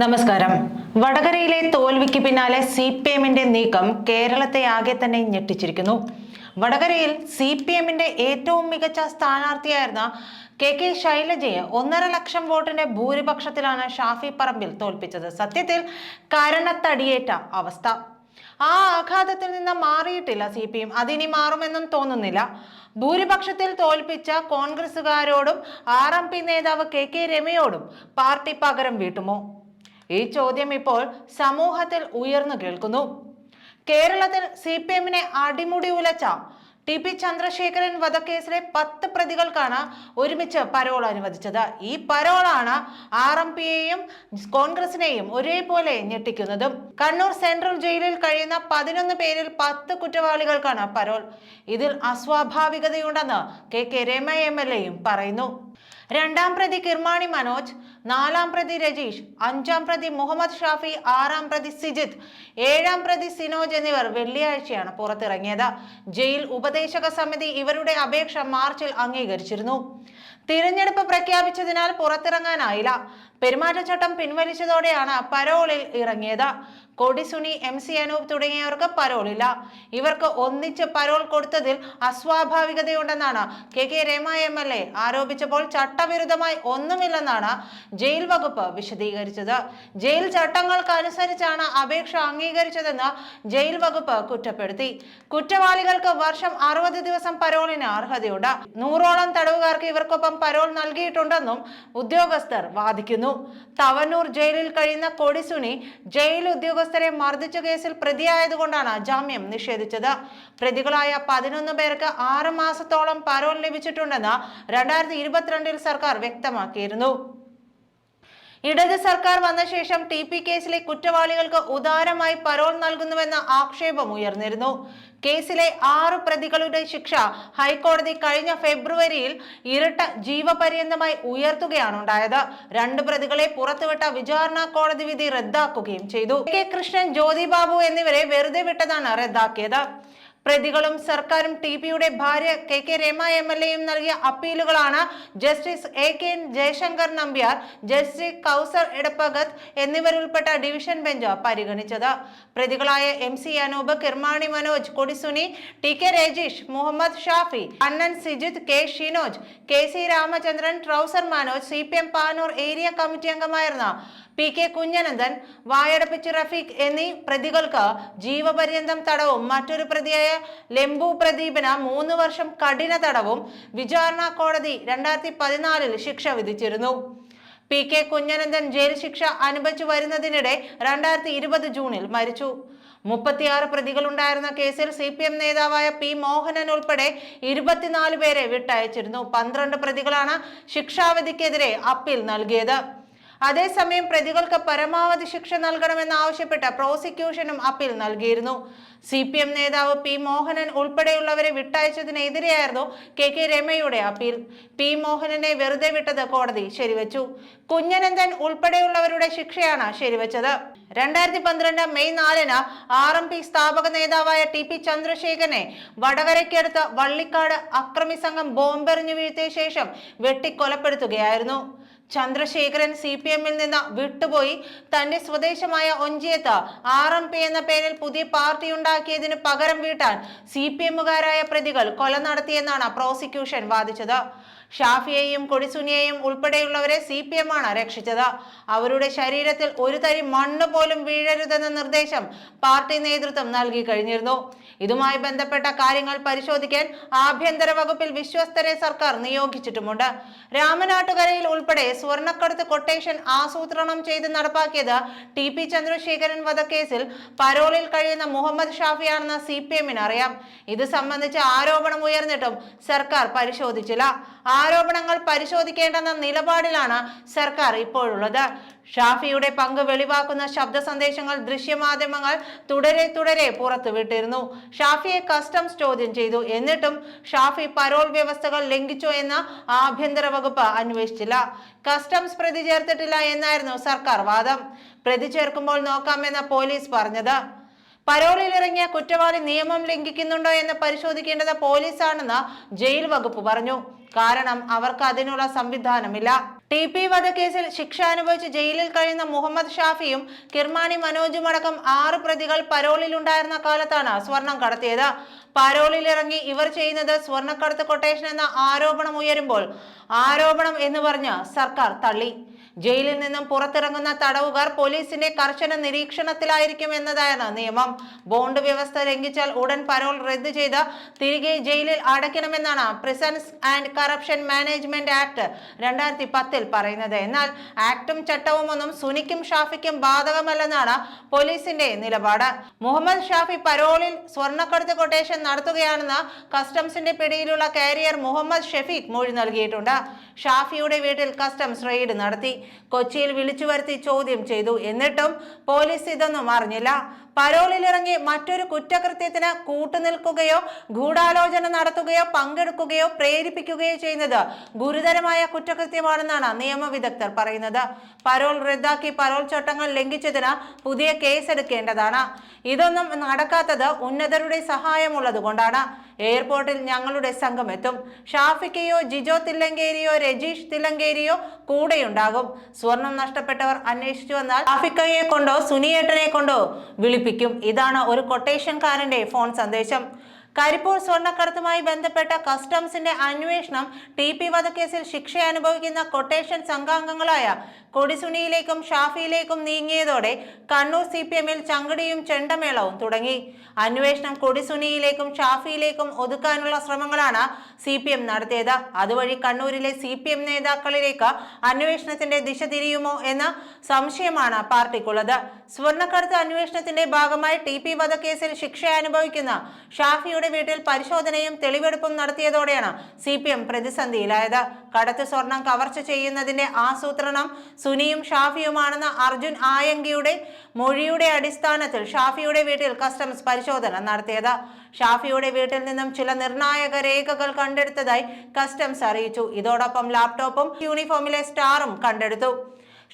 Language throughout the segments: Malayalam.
നമസ്കാരം. വടകരയിലെ തോൽവിക്ക് പിന്നാലെ സി പി എമ്മിന്റെ നീക്കം കേരളത്തെ ആകെ തന്നെ ഞെട്ടിച്ചിരിക്കുന്നു. വടകരയിൽ സി പി എമ്മിന്റെ ഏറ്റവും മികച്ച സ്ഥാനാർത്ഥിയായിരുന്ന കെ കെ ശൈലജയെ ഒന്നര ലക്ഷം വോട്ടിന്റെ ഭൂരിപക്ഷത്തിലാണ് ഷാഫി പറമ്പിൽ തോൽപ്പിച്ചത്. സത്യത്തിൽ കരണത്തടിയേറ്റ അവസ്ഥ. ആ ആഘാതത്തിൽ നിന്ന് മാറിയിട്ടില്ല സി പി എം. അതിനി മാറുമെന്നും തോന്നുന്നില്ല. ഭൂരിപക്ഷത്തിൽ തോൽപ്പിച്ച കോൺഗ്രസുകാരോടും ആർ എം പി നേതാവ് കെ കെ രമയോടും പാർട്ടി പകരം വീട്ടുമോ? ഈ ചോദ്യം ഇപ്പോൾ സമൂഹത്തിൽ ഉയർന്നു കേൾക്കുന്നു. കേരളത്തിൽ സി പി എമ്മിനെ അടിമുടി ഉലച്ച ടി പി ചന്ദ്രശേഖരൻ വധക്കേസിലെ പത്ത് പ്രതികൾക്കാണ് ഒരുമിച്ച് പരോൾ അനുവദിച്ചത്. ഈ പരോളാണ് ആർ എം പിയെയും കോൺഗ്രസിനെയും ഒരേപോലെ ഞെട്ടിക്കുന്നതും. കണ്ണൂർ സെൻട്രൽ ജയിലിൽ കഴിയുന്ന പതിനൊന്ന് പേരിൽ പത്ത് കുറ്റവാളികൾക്കാണ് പരോൾ. ഇതിൽ അസ്വാഭാവികതയുണ്ടെന്ന് K K Rama M L എയും പറയുന്നു. രണ്ടാം പ്രതി കിർമാണി മനോജ് നാലാം പ്രതി രജീഷ് അഞ്ചാം പ്രതി മുഹമ്മദ് ഷാഫി ആറാം പ്രതി സിജിത്ത് ഏഴാം പ്രതി സിനോജ് എന്നിവർ വെള്ളിയാഴ്ചയാണ് പുറത്തിറങ്ങിയത്. ജയിൽ ഉപദേശക സമിതി ഇവരുടെ അപേക്ഷ മാർച്ചിൽ അംഗീകരിച്ചിരുന്നു. തിരഞ്ഞെടുപ്പ് പ്രഖ്യാപിച്ചതിനാൽ പുറത്തിറങ്ങാനായില്ല. പെരുമാറ്റച്ചട്ടം പിൻവലിച്ചതോടെയാണ് പരോളിൽ ഇറങ്ങിയത്. കൊടിസുനി എം സി അനൂപ് തുടങ്ങിയവർക്ക് പരോളില്ല. ഇവർക്ക് ഒന്നിച്ച് പരോൾ കൊടുത്തതിൽ അസ്വാഭാവികതയുണ്ടെന്നാണ് K K Rama M L A ആരോപിച്ചപ്പോൾ ചട്ടവിരുദ്ധമായി ഒന്നുമില്ലെന്നാണ് ജയിൽ വകുപ്പ് വിശദീകരിച്ചത്. ജയിൽ ചട്ടങ്ങൾക്ക് അനുസരിച്ചാണ് അപേക്ഷ അംഗീകരിച്ചതെന്ന് ജയിൽ വകുപ്പ് കുറ്റപ്പെടുത്തി. കുറ്റവാളികൾക്ക് വർഷം അറുപത് ദിവസം പരോളിന് അർഹതയുണ്ട്. നൂറോളം തടവുകാർക്ക് ഇവർക്കൊപ്പം പരോൾ നൽകിയിട്ടുണ്ടെന്നും ഉദ്യോഗസ്ഥർ വാദിക്കുന്നു. തവനൂർ ജയിലിൽ കഴിയുന്ന കൊടിസുനി ജയിൽ ഉദ്യോഗസ്ഥരെ മർദ്ദിച്ച കേസിൽ പ്രതിയായതുകൊണ്ടാണ് ജാമ്യം നിഷേധിച്ചത്. പ്രതികളായ പതിനൊന്ന് പേർക്ക് ആറ് മാസത്തോളം പരോൾ ലഭിച്ചിട്ടുണ്ടെന്ന് രണ്ടായിരത്തി ഇരുപത്തിരണ്ടിൽ സർക്കാർ വ്യക്തമാക്കിയിരുന്നു. ഇടത് സർക്കാർ വന്ന ശേഷം ടി പി കേസിലെ കുറ്റവാളികൾക്ക് ഉദാരമായി പരോൾ നൽകുന്നുവെന്ന ആക്ഷേപം ഉയർന്നിരുന്നു. കേസിലെ ആറ് പ്രതികളുടെ ശിക്ഷ ഹൈക്കോടതി കഴിഞ്ഞ ഫെബ്രുവരിയിൽ ഇരട്ട ജീവപര്യന്തമായി ഉയർത്തുകയാണ് ഉണ്ടായത് രണ്ട് പ്രതികളെ പുറത്തുവിട്ട വിചാരണ കോടതി വിധി റദ്ദാക്കുകയും ചെയ്തു. കെ കൃഷ്ണൻ ജ്യോതിബാബു എന്നിവരെ വെറുതെ വിട്ടതാണ് റദ്ദാക്കിയത്. പ്രതികളും സർക്കാരും ടി പിയുടെ ഭാര്യ K K Rama M L എയും നൽകിയ അപ്പീലുകളാണ് justice A K Jayasankar Nambiar justice Kauser Edappagath എന്നിവരുൾപ്പെട്ട division bench പരിഗണിച്ചത്. പ്രതികളായ M C Anoop Kirmani Manoj Kodi Suni T K Rajeesh Muhammad Shafi Annan Sijith K Shinoj K C Ramachandran trouser Manoj C P M Panoor area committee അംഗമായിരുന്ന പി കെ കുഞ്ഞനന്ദൻ വായടപ്പിച്ച് റഫീഖ് എന്നീ പ്രതികൾക്ക് ജീവപര്യന്തം തടവും. മറ്റൊരു പ്രതിയായ ലെമ്പു പ്രദീപിന് മൂന്ന് വർഷം കഠിന തടവും. വിചാരണ കോടതി രണ്ടായിരത്തി പതിനാലിൽ ശിക്ഷ വിധിച്ചിരുന്നു. പി കെ കുഞ്ഞനന്ദൻ ജയിൽ ശിക്ഷ അനുഭവിച്ചു വരുന്നതിനിടെ രണ്ടായിരത്തി ഇരുപത് ജൂണിൽ മരിച്ചു. മുപ്പത്തിയാറ് പ്രതികളുണ്ടായിരുന്ന കേസിൽ സി പി എം നേതാവായ പി മോഹനൻ ഉൾപ്പെടെ ഇരുപത്തിനാല് പേരെ വിട്ടയച്ചിരുന്നു. പന്ത്രണ്ട് പ്രതികളാണ് ശിക്ഷാവിധിക്കെതിരെ അപ്പീൽ നൽകിയത്. അതേസമയം പ്രതികൾക്ക് പരമാവധി ശിക്ഷ നൽകണമെന്നാവശ്യപ്പെട്ട് പ്രോസിക്യൂഷനും അപ്പീൽ നൽകിയിരുന്നു. സി പി എം നേതാവ് പി മോഹനൻ ഉൾപ്പെടെയുള്ളവരെ വിട്ടയച്ചതിനെതിരെയായിരുന്നു കെ കെ രമയുടെ അപ്പീൽ. പി മോഹനനെ വെറുതെ വിട്ടത് കോടതി ശരിവച്ചു. കുഞ്ഞനന്ദൻ ഉൾപ്പെടെയുള്ളവരുടെ ശിക്ഷയാണ് ശരിവച്ചത്. രണ്ടായിരത്തി പന്ത്രണ്ട് മെയ് നാലിന് ആർ എം പി സ്ഥാപക നേതാവായ ടി പി ചന്ദ്രശേഖരനെ വടകരയ്ക്കടുത്ത് വള്ളിക്കാട് അക്രമി സംഘം ബോംബെറിഞ്ഞു വീഴ്ത്തിയ ശേഷം വെട്ടിക്കൊലപ്പെടുത്തുകയായിരുന്നു. ചന്ദ്രശേഖരൻ സി പി എമ്മിൽ നിന്ന് വിട്ടുപോയി. തന്റെ സ്വദേശമായ ഒഞ്ചിയത്ത് ആർ എം പി എന്ന പേരിൽ പുതിയ പാർട്ടി ഉണ്ടാക്കിയതിന് പകരം വീട്ടാൻ സി പി എമ്മുകാരായ പ്രതികൾ കൊല നടത്തിയെന്നാണ് പ്രോസിക്യൂഷൻ വാദിച്ചത്. ഷാഫിയെയും കൊടിസുനിയെയും ഉൾപ്പെടെയുള്ളവരെ സി പി എം ആണ് രക്ഷിച്ചത്. അവരുടെ ശരീരത്തിൽ ഒരു തരി മണ്ണ് പോലും വീഴരുതെന്ന നിർദ്ദേശം പാർട്ടി നേതൃത്വം നൽകി കഴിഞ്ഞിരുന്നു. ഇതുമായി ബന്ധപ്പെട്ട കാര്യങ്ങൾ പരിശോധിക്കാൻ ആഭ്യന്തര വകുപ്പിൽ വിശ്വസ്തരെ സർക്കാർ നിയോഗിച്ചിട്ടുമുണ്ട്. രാമനാട്ടുകരയിൽ ഉൾപ്പെടെ സ്വർണക്കടത്ത് കൊട്ടേഷൻ ആസൂത്രണം ചെയ്ത് നടപ്പാക്കിയത് ടി പി ചന്ദ്രശേഖരൻ വധക്കേസിൽ പരോളിൽ കഴിയുന്ന മുഹമ്മദ് ഷാഫിയാണെന്ന് സി പി എമ്മിന് അറിയാം. ഇത് സംബന്ധിച്ച് ആരോപണം ഉയർന്നിട്ടും സർക്കാർ പരിശോധിച്ചില്ല. ആരോപണങ്ങൾ പരിശോധിക്കേണ്ടെന്ന നിലപാടിലാണ് സർക്കാർ ഇപ്പോഴുള്ളത്. ഷാഫിയുടെ പങ്ക് വെളിവാക്കുന്ന ശബ്ദ സന്ദേശങ്ങൾ ദൃശ്യമാധ്യമങ്ങൾ തുടരെ തുടരെ പുറത്തുവിട്ടിരുന്നു. ഷാഫിയെ കസ്റ്റംസ് ചോദ്യം ചെയ്തു. എന്നിട്ടും ഷാഫി പരോൾ വ്യവസ്ഥകൾ ലംഘിച്ചോ എന്ന് ആഭ്യന്തര വകുപ്പ് അന്വേഷിച്ചില്ല. കസ്റ്റംസ് പ്രതി ചേർത്തിട്ടില്ല എന്നായിരുന്നു സർക്കാർ വാദം. പ്രതി ചേർക്കുമ്പോൾ നോക്കാമെന്ന പോലീസ് പറഞ്ഞത്. പരോളിൽ ഇറങ്ങിയ കുറ്റവാളി നിയമം ലംഘിക്കുന്നുണ്ടോ എന്ന് പരിശോധിക്കേണ്ടത് പോലീസാണെന്ന് ജയിൽ വകുപ്പ് പറഞ്ഞു. കാരണം അവർക്ക് അതിനുള്ള സംവിധാനമില്ല. ടി പി വധക്കേസിൽ ശിക്ഷ അനുഭവിച്ച് ജയിലിൽ കഴിയുന്ന മുഹമ്മദ് ഷാഫിയും കിർമാണി മനോജും അടക്കം ആറ് പ്രതികൾ പരോളിലുണ്ടായിരുന്ന കാലത്താണ് സ്വർണം കടത്തിയത്. പരോളിൽ ഇറങ്ങി ഇവർ ചെയ്യുന്നത് സ്വർണക്കടത്ത് കൊട്ടേഷൻ എന്ന ആരോപണം ഉയരുമ്പോൾ ആരോപണം എന്ന് പറഞ്ഞ് സർക്കാർ തള്ളി. ജയിലിൽ നിന്നും പുറത്തിറങ്ങുന്ന തടവുകാർ പോലീസിന്റെ കർശന നിരീക്ഷണത്തിലായിരിക്കും എന്നതാണ് നിയമം. ബോണ്ട് വ്യവസ്ഥ ലംഘിച്ചാൽ ഉടൻ പരോൾ റദ്ദ് ചെയ്ത് തിരികെ ജയിലിൽ അടയ്ക്കണമെന്നാണ് prisons and corruption management act രണ്ടായിരത്തി പത്തിൽ പറയുന്നത്. എന്നാൽ ആക്ടും ചട്ടവും ഒന്നും സുനിക്കും ഷാഫിക്കും ബാധകമല്ലെന്നാണ് പോലീസിന്റെ നിലപാട്. മുഹമ്മദ് ഷാഫി പരോളിൽ സ്വർണക്കടത്ത് കൊട്ടേഷൻ നടത്തുകയാണെന്ന് കസ്റ്റംസിന്റെ പിടിയിലുള്ള കാരിയർ മുഹമ്മദ് ഷെഫീഖ് മൊഴി നൽകിയിട്ടുണ്ട്. ഷാഫിയുടെ വീട്ടിൽ കസ്റ്റംസ് റെയ്ഡ് നടത്തി. കൊച്ചിയിൽ വിളിച്ചു വരുത്തി ചോദ്യം ചെയ്തു. എന്നിട്ടും പോലീസ് ഇതൊന്നും അറിഞ്ഞില്ല. പരോളിലിറങ്ങി മറ്റൊരു കുറ്റകൃത്യത്തിന് കൂട്ടുനിൽക്കുകയോ ഗൂഢാലോചന നടത്തുകയോ പങ്കെടുക്കുകയോ പ്രേരിപ്പിക്കുകയോ ചെയ്യുന്നത് ഗുരുതരമായ കുറ്റകൃത്യമാണെന്നാണ് നിയമവിദഗ്ധർ പറയുന്നത്. പരോൾ റദ്ദാക്കി പരോൾ ചട്ടങ്ങൾ ലംഘിച്ചതിന് പുതിയ കേസെടുക്കേണ്ടതാണ്. ഇതൊന്നും നടക്കാത്തത് ഉന്നതരുടെ സഹായമുള്ളതുകൊണ്ടാണ്. എയർപോർട്ടിൽ ഞങ്ങളുടെ സംഘം എത്തും ഷാഫിക്കയോ ജിജോ തില്ലങ്കേരിയോ രജീഷ് തില്ലങ്കേരിയോ കൂടെയുണ്ടാകും. സ്വർണം നഷ്ടപ്പെട്ടവർ അന്വേഷിച്ചു വന്നാൽ ഷാഫിക്കയെ കൊണ്ടോ സുനിയേട്ടനെ കൊണ്ടോ വിളിപ്പിക്കും ഇതാണ് ഒരു കൊട്ടേഷൻകാരന്റെ ഫോൺ സന്ദേശം. കരിപ്പൂർ സ്വർണക്കടത്തുമായി ബന്ധപ്പെട്ട കസ്റ്റംസിന്റെ അന്വേഷണം ടി പി വധക്കേസിൽ ശിക്ഷ അനുഭവിക്കുന്ന കൊട്ടേഷൻ സംഘാംഗങ്ങളായ കൊടിസുനിയിലേക്കും ഷാഫിയിലേക്കും നീങ്ങിയതോടെ കണ്ണൂർ സി പി എമ്മിൽ ചങ്കടിയും ചെണ്ടമേളവും തുടങ്ങി. അന്വേഷണം കൊടിസുനിയിലേക്കും ഷാഫിയിലേക്കും ഒതുക്കാനുള്ള ശ്രമങ്ങളാണ് സി പി എം നടത്തിയത്. അതുവഴി കണ്ണൂരിലെ സി പി എം നേതാക്കളിലേക്ക് അന്വേഷണത്തിന്റെ ദിശ തിരിയുമോ എന്ന സംശയമാണ് പാർട്ടിക്കുള്ളത്. സ്വർണക്കടത്ത് അന്വേഷണത്തിന്റെ ഭാഗമായി ടി പി വധക്കേസിൽ ശിക്ഷ അനുഭവിക്കുന്ന ഷാഫിയുടെ വീട്ടിൽ പരിശോധനയും തെളിവെടുപ്പും നടത്തിയതോടെയാണ് സി പി എം പ്രതിസന്ധിയിലായത്. കടത്ത് സ്വർണം കവർച്ച ചെയ്യുന്നതിന്റെ ആസൂത്രണം സുനിയും ഷാഫിയുമാണെന്ന അർജുൻ ആയങ്കിയുടെ മൊഴിയുടെ അടിസ്ഥാനത്തിൽ ഷാഫിയുടെ വീട്ടിൽ കസ്റ്റംസ് പരിശോധന നടത്തിയത്. ഷാഫിയുടെ വീട്ടിൽ നിന്നും ചില നിർണായക രേഖകൾ കണ്ടെടുത്തതായി കസ്റ്റംസ് അറിയിച്ചു. ഇതോടൊപ്പം ലാപ്ടോപ്പും യൂണിഫോമിലെ സ്റ്റാറും കണ്ടെടുത്തു.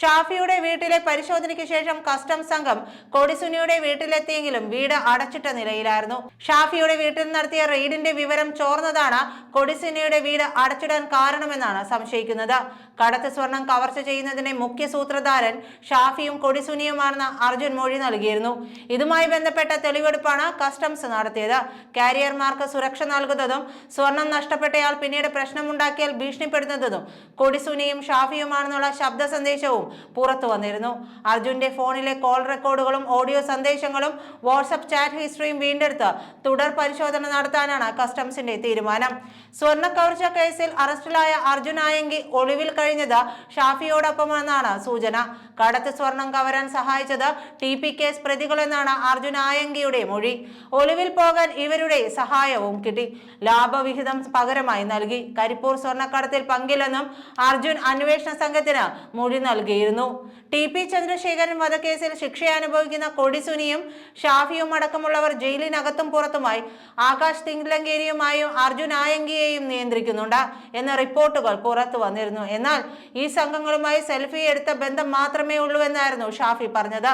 ഷാഫിയുടെ വീട്ടിലെ പരിശോധനയ്ക്ക് ശേഷം കസ്റ്റംസ് സംഘം കൊടിസുനിയുടെ വീട്ടിലെത്തിയെങ്കിലും വീട് അടച്ചിട്ട നിലയിലായിരുന്നു. ഷാഫിയുടെ വീട്ടിൽ നടത്തിയ റെയ്ഡിന്റെ വിവരം ചോർന്നതാണ് കൊടിസുനിയുടെ വീട് അടച്ചിടാൻ കാരണമെന്നാണ് സംശയിക്കുന്നത്. കടത്ത് സ്വർണം കവർച്ച ചെയ്യുന്നതിന്റെ മുഖ്യ സൂത്രധാരൻ ഷാഫിയും കൊടിസുനിയുമാണെന്ന് അർജുൻ മൊഴി നൽകിയിരുന്നു. ഇതുമായി ബന്ധപ്പെട്ട തെളിവെടുപ്പാണ് കസ്റ്റംസ് നടത്തിയത്. കാരിയർമാർക്ക് സുരക്ഷ നൽകുന്നതും സ്വർണം നഷ്ടപ്പെട്ടയാൾ പിന്നീട് പ്രശ്നമുണ്ടാക്കിയാൽ ഭീഷണിപ്പെടുത്തുന്നതും കൊടിസുനിയും ഷാഫിയുമാണെന്നുള്ള ശബ്ദ സന്ദേശവും പുറത്തു വന്നിരുന്നു. അർജുന്റെ ഫോണിലെ കോൾ റെക്കോർഡുകളും ഓഡിയോ സന്ദേശങ്ങളും വാട്സപ്പ് ചാറ്റ് ഹിസ്റ്ററിയും വീണ്ടെടുത്ത് തുടർ പരിശോധന നടത്താനാണ് കസ്റ്റംസിന്റെ തീരുമാനം. സ്വർണ കവർച്ച കേസിൽ അറസ്റ്റിലായ അർജുൻ ആയെങ്കി ഒളിവിൽ കഴിഞ്ഞത് ഷാഫിയോടൊപ്പമെന്നാണ് സൂചന. കടത്ത് സ്വർണം കവരാൻ സഹായിച്ചത് ടി പി കേസ് പ്രതികളെന്നാണ് അർജുൻ ആയങ്കിയുടെ മൊഴി. ഒളിവിൽ പോകാൻ ഇവരുടെ സഹായവും കിട്ടി. ലാഭവിഹിതം പകരമായി നൽകി. കരിപ്പൂർ സ്വർണക്കടത്തിൽ പങ്കില്ലെന്നും അർജുൻ അന്വേഷണ സംഘത്തിന് മൊഴി നൽകിയിരുന്നു. ടി പി ചന്ദ്രശേഖരൻ വധക്കേസിൽ ശിക്ഷ അനുഭവിക്കുന്ന കൊടിസുനിയും ഷാഫിയും അടക്കമുള്ളവർ ജയിലിനകത്തും പുറത്തുമായി ആകാശ് തിങ്ലങ്കേരിയുമായും അർജുൻ ആയങ്കിയെയും നിയന്ത്രിക്കുന്നുണ്ട് എന്ന റിപ്പോർട്ടുകൾ പുറത്തു വന്നിരുന്നു. എന്നാൽ ഈ സംഘങ്ങളുമായി സെൽഫി എടുത്ത ബന്ധം മാത്രമേ ഉള്ളൂ എന്നായിരുന്നു ഷാഫി പറഞ്ഞത്.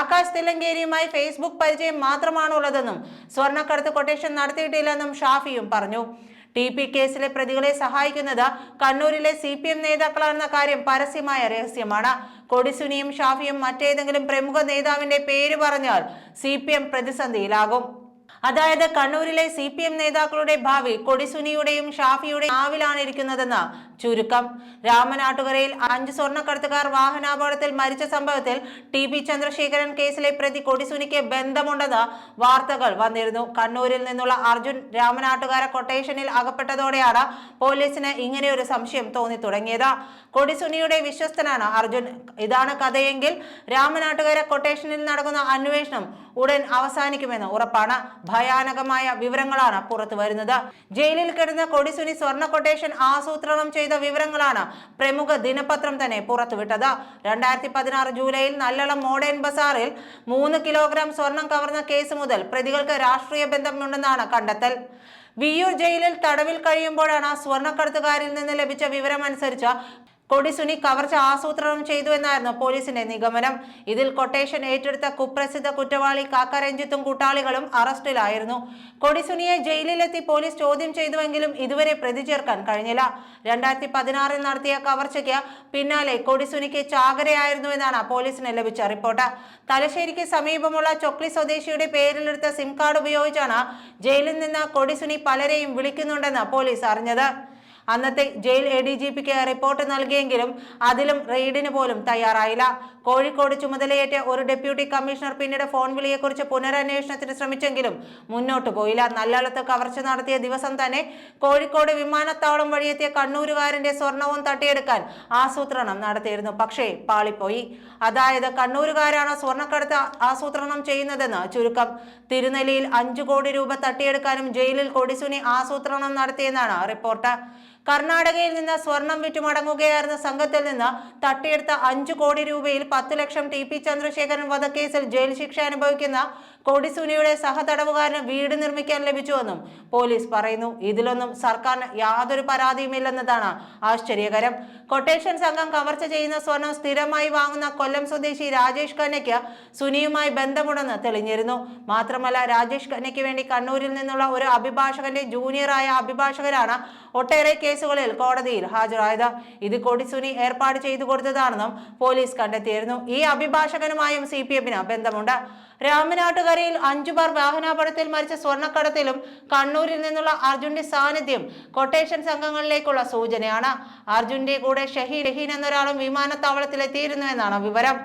ആകാശ് തിലങ്കേരിയുമായി ഫേസ്ബുക്ക് പരിചയം മാത്രമാണുള്ളതെന്നും സ്വർണക്കടത്ത് കൊട്ടേഷൻ നടത്തിയിട്ടില്ലെന്നും ഷാഫിയും പറഞ്ഞു. ടി പി കേസിലെ പ്രതികളെ സഹായിക്കുന്നത് കണ്ണൂരിലെ സി പി എം നേതാക്കളാണെന്ന കാര്യം പരസ്യമായ രഹസ്യമാണ്. കൊടിസുനിയും ഷാഫിയും മറ്റേതെങ്കിലും പ്രമുഖ നേതാവിന്റെ പേര് പറഞ്ഞാൽ സി പി എം പ്രതിസന്ധിയിലാകും. അതായത് കണ്ണൂരിലെ സി പി എം നേതാക്കളുടെ ഭാവി കൊടിസുനിയുടെയും ഷാഫിയുടെയും നാവിലാണ് ഇരിക്കുന്നതെന്ന് ചുരുക്കം. രാമനാട്ടുകരയിൽ അഞ്ച് സ്വർണക്കടത്തുകാർ വാഹനാപകടത്തിൽ മരിച്ച സംഭവത്തിൽ ടി പി ചന്ദ്രശേഖരൻ കേസിലെ പ്രതി കൊടിസുനിക്ക് ബന്ധമുണ്ടെന്ന് വാർത്തകൾ വന്നിരുന്നു. കണ്ണൂരിൽ നിന്നുള്ള അർജുൻ രാമനാട്ടുകാര കൊട്ടേഷനിൽ അകപ്പെട്ടതോടെയാണ് പോലീസിന് ഇങ്ങനെയൊരു സംശയം തോന്നി തുടങ്ങിയത് കൊടിസുനിയുടെ വിശ്വസ്തനാണ് അർജുൻ. ഇതാണ് കഥയെങ്കിൽ രാമനാട്ടുകാര കൊട്ടേഷനിൽ നടക്കുന്ന അന്വേഷണം ഉടൻ അവസാനിക്കുമെന്ന് ഉറപ്പാണ്. ഭയാനകമായ വിവരങ്ങളാണ് പുറത്തു വരുന്നത് ജയിലിൽ കിടന്ന കൊടിസുനി സ്വർണ കൊട്ടേഷൻ ആസൂത്രണം ചെയ്ത വിവരങ്ങളാണ് പ്രമുഖ ദിനപത്രം തന്നെ പുറത്തുവിട്ടത്. രണ്ടായിരത്തി പതിനാറ് ജൂലൈയിൽ നല്ലളം മോഡേൺ ബസാറിൽ മൂന്ന് കിലോഗ്രാം സ്വർണം കവർന്ന കേസ് മുതൽ പ്രതികൾക്ക് രാഷ്ട്രീയ ബന്ധമുണ്ടെന്നാണ് കണ്ടെത്തൽ. വിയൂർ ജയിലിൽ തടവിൽ കഴിയുമ്പോഴാണ് സ്വർണക്കടത്തുകാരിൽ നിന്ന് ലഭിച്ച വിവരമനുസരിച്ച് കൊടിസുനി കവർച്ച ആസൂത്രണം ചെയ്തു എന്നായിരുന്നു പോലീസിന്റെ നിഗമനം. ഇതിൽ കൊട്ടേഷൻ ഏറ്റെടുത്ത കുപ്രസിദ്ധ കുറ്റവാളി കാക്ക രഞ്ജിത്തും കൂട്ടാളികളും അറസ്റ്റിലായിരുന്നു. കൊടിസുനിയെ ജയിലിലെത്തി പോലീസ് ചോദ്യം ചെയ്തുവെങ്കിലും ഇതുവരെ പ്രതി ചേർക്കാൻ കഴിഞ്ഞില്ല. രണ്ടായിരത്തി പതിനാറിൽ നടത്തിയ കവർച്ചയ്ക്ക് പിന്നാലെ കൊടിസുനിക്ക് ചാകരയായിരുന്നു എന്നാണ് പോലീസിന് ലഭിച്ച റിപ്പോർട്ട്. തലശ്ശേരിക്ക് സമീപമുള്ള ചൊക്ലി സ്വദേശിയുടെ പേരിലെടുത്ത സിം കാർഡ് ഉപയോഗിച്ചാണ് ജയിലിൽ നിന്ന് കൊടിസുനി പലരെയും വിളിക്കുന്നുണ്ടെന്ന് പോലീസ് അറിഞ്ഞത്. അന്നത്തെ ജയിൽ എ ഡി ജി പിക്ക് റിപ്പോർട്ട് നൽകിയെങ്കിലും അതിലും റെയ്ഡിന് പോലും തയ്യാറായില്ല. കോഴിക്കോട് ചുമതലയേറ്റ ഒരു ഡെപ്യൂട്ടി കമ്മീഷണർ പിന്നീട് ഫോൺ വിളിയെക്കുറിച്ച് പുനരന്വേഷണത്തിന് ശ്രമിച്ചെങ്കിലും മുന്നോട്ട് പോയില്ല. നല്ലളത്ത് കവർച്ച നടത്തിയ ദിവസം തന്നെ കോഴിക്കോട് വിമാനത്താവളം വഴിയെത്തിയ കണ്ണൂരുകാരന്റെ സ്വർണവും തട്ടിയെടുക്കാൻ ആസൂത്രണം നടത്തിയിരുന്നു. പക്ഷേ പാളിപ്പോയി. അതായത് കണ്ണൂരുകാരാണ് സ്വർണക്കടത്ത് ആസൂത്രണം ചെയ്യുന്നതെന്ന് ചുരുക്കം. തിരുനെല്ലിയിൽ അഞ്ചു കോടി രൂപ തട്ടിയെടുക്കാനും ജയിലിൽ കൊടിസുനി ആസൂത്രണം നടത്തിയെന്നാണ് റിപ്പോർട്ട്. കർണാടകയിൽ നിന്ന് സ്വർണം വിറ്റുമടങ്ങുകയായിരുന്ന സംഘത്തിൽ നിന്ന് തട്ടിയെടുത്ത അഞ്ചു കോടി രൂപയിൽ പത്ത് ലക്ഷം ടി പി ചന്ദ്രശേഖരൻ വധക്കേസിൽ ജയിൽ ശിക്ഷ അനുഭവിക്കുന്ന കൊടിസുനിയുടെ സഹതടവുകാരന് വീട് നിർമ്മിക്കാൻ ലഭിച്ചുവെന്നും പോലീസ് പറയുന്നു. ഇതിലൊന്നും സർക്കാരിന് യാതൊരു പരാതിയുമില്ലെന്നതാണ് ആശ്ചര്യകരം. കൊട്ടേഷൻ സംഘം കവർച്ച ചെയ്യുന്ന സ്വർണം സ്ഥിരമായി വാങ്ങുന്ന കൊല്ലം സ്വദേശി രാജേഷ് ഖന്നയ്ക്ക് സുനിയുമായി ബന്ധമുണ്ടെന്ന് തെളിഞ്ഞിരുന്നു. മാത്രമല്ല രാജേഷ് ഖന്നയ്ക്ക് വേണ്ടി കണ്ണൂരിൽ നിന്നുള്ള ഒരു അഭിഭാഷകന്റെ ജൂനിയറായ അഭിഭാഷകരാണ് ഒട്ടേറെ കേസുകളിൽ കോടതിയിൽ ഹാജരായത്. ഇത് കൊടിസുനി ഏർപ്പാട് ചെയ്തു കൊടുത്തതാണെന്നും പോലീസ് കണ്ടെത്തിയിരുന്നു. ഈ അഭിഭാഷകനുമായും സി പി എമ്മിന് ബന്ധമുണ്ട്. രാമനാട്ടുകരയിൽ അഞ്ചുപേർ വാഹനാപകടത്തിൽ മരിച്ച സ്വർണക്കടത്തിലും കണ്ണൂരിൽ നിന്നുള്ള അർജുന്റെ സാന്നിധ്യം കൊട്ടേഷൻ സംഘങ്ങളിലേക്കുള്ള സൂചനയാണ്. അർജുന്റെ കൂടെ ഷഹീൻ ഷഹീൻ എന്നൊരാളും വിമാനത്താവളത്തിലെത്തിയിരുന്നു എന്നാണ് വിവരം.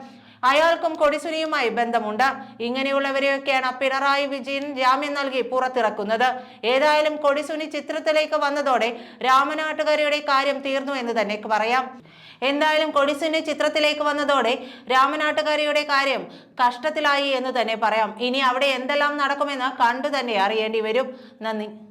അയാൾക്കും കൊടിസുനിയുമായി ബന്ധമുണ്ട്. ഇങ്ങനെയുള്ളവരെയൊക്കെയാണ് പിണറായി വിജയൻ ജാമ്യം നൽകി പുറത്തിറക്കുന്നത്. ഏതായാലും കൊടിസുനി ചിത്രത്തിലേക്ക് വന്നതോടെ രാമനാട്ടുകാരിയുടെ കാര്യം തീർന്നു എന്ന് തന്നെ പറയാം. എന്തായാലും കൊടിസുനി ചിത്രത്തിലേക്ക് വന്നതോടെ രാമനാട്ടുകാരിയുടെ കാര്യം കഷ്ടത്തിലായി എന്ന് തന്നെ പറയാം. ഇനി അവിടെ എന്തെല്ലാം നടക്കുമെന്ന് കണ്ടു തന്നെ അറിയേണ്ടി വരും. നന്ദി.